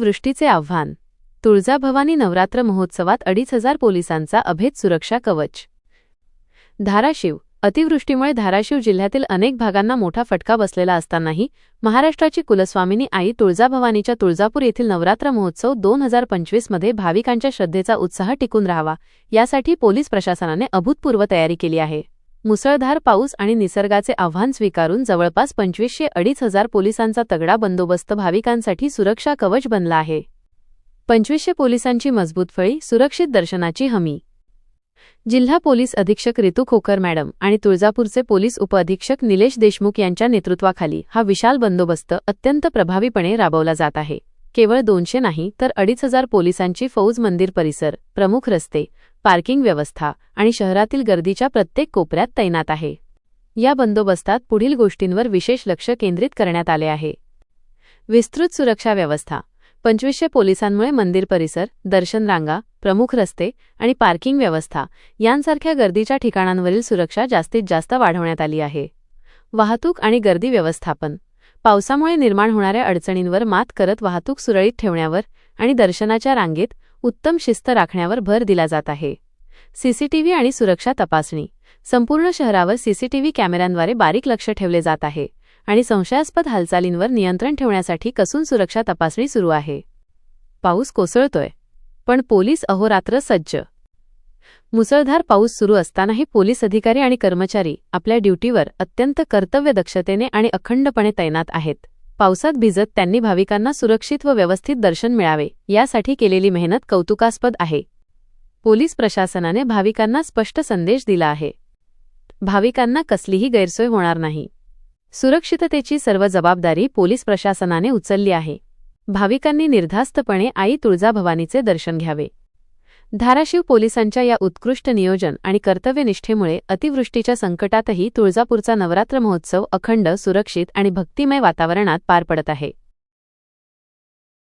वृष्टीचे आव्हान. तुळजाभवानी नवरात्र महोत्सवात अडीच हजार पोलिसांचा अभेद सुरक्षा कवच. धाराशिव. अतिवृष्टीमुळे धाराशिव जिल्ह्यातील अनेक भागांना मोठा फटका बसलेला असतानाही महाराष्ट्राची कुलस्वामिनी आई तुळजाभवानीच्या तुळजापूर येथील नवरात्र महोत्सव दोन हजार पंचवीसमध्ये भाविकांच्या श्रद्धेचा उत्साह टिकून राहावा यासाठी पोलीस प्रशासनाने अभूतपूर्व तयारी केली आहे. मुसळधार पाऊस आणि निसर्गाचे आव्हान स्वीकारून जवळपास पंचवीसशे अडीच हजार पोलिसांचा तगडा बंदोबस्त भाविकांसाठी सुरक्षा कवच बनला आहे. पंचवीसशे पोलिसांची मजबूत फळी सुरक्षित दर्शनाची हमी. जिल्हा पोलीस अधीक्षक रितू खोकर मॅडम आणि तुळजापूरचे पोलीस उपअधीक्षक निलेश देशमुख यांच्या नेतृत्वाखाली हा विशाल बंदोबस्त अत्यंत प्रभावीपणे राबवला जात आहे. केवळ दोनशे नाही तर अडीच हजार पोलिसांची फौज मंदिर परिसर प्रमुख रस्ते पार्किंग व्यवस्था आणि शहरातील गर्दीच्या प्रत्येक कोपऱ्यात तैनात आहे. या बंदोबस्तात पुढील गोष्टींवर विशेष लक्ष केंद्रित करण्यात आले आहे. विस्तृत सुरक्षा व्यवस्था पंचवीसशे पोलिसांमुळे मंदिर परिसर दर्शन रांगा प्रमुख रस्ते आणि पार्किंग व्यवस्था यांसारख्या गर्दीच्या ठिकाणांवरील सुरक्षा जास्तीत जास्त वाढवण्यात आली आहे. वाहतूक आणि गर्दी व्यवस्थापन पावसामुळे निर्माण होणाऱ्या अडचणींवर मात करत वाहतूक सुरळीत ठेवण्यावर आणि दर्शनाच्या रांगेत उत्तम शिस्त राखण्यावर भर दिला जात आहे. सीसीटीव्ही आणि सुरक्षा तपासणी. संपूर्ण शहरावर सीसीटीव्ही कॅमेऱ्यांद्वारे बारीक लक्ष ठेवले जात आहे आणि संशयास्पद हालचालींवर नियंत्रण ठेवण्यासाठी कसून सुरक्षा तपासणी सुरू आहे. पाऊस कोसळतोय. पण पोलीस अहोरात्र सज्ज मुसळधार पाऊस सुरू असतानाही पोलीस अधिकारी आणि कर्मचारी आपल्या ड्युटीवर अत्यंत कर्तव्यदक्षतेने आणि अखंडपणे तैनात आहेत. पावसात भिजत त्यांनी भाविकांना सुरक्षित व व्यवस्थित दर्शन मिळावे यासाठी केलेली मेहनत कौतुकास्पद आहे. पोलीस प्रशासनाने भाविकांना स्पष्ट संदेश दिला आहे. भाविकांना कसलीही गैरसोय होणार नाही. सुरक्षिततेची सर्व जबाबदारी पोलीस प्रशासनाने उचलली आहे. भाविकांनी निर्धास्तपणे आई तुळजाभवानीचे दर्शन घ्यावे. धाराशिव पोलिसांच्या या उत्कृष्ट नियोजन आणि कर्तव्यनिष्ठेमुळे अतिवृष्टीच्या संकटातही तुळजापूरचा नवरात्र महोत्सव अखंड सुरक्षित आणि भक्तिमय वातावरणात पार पडत आहे.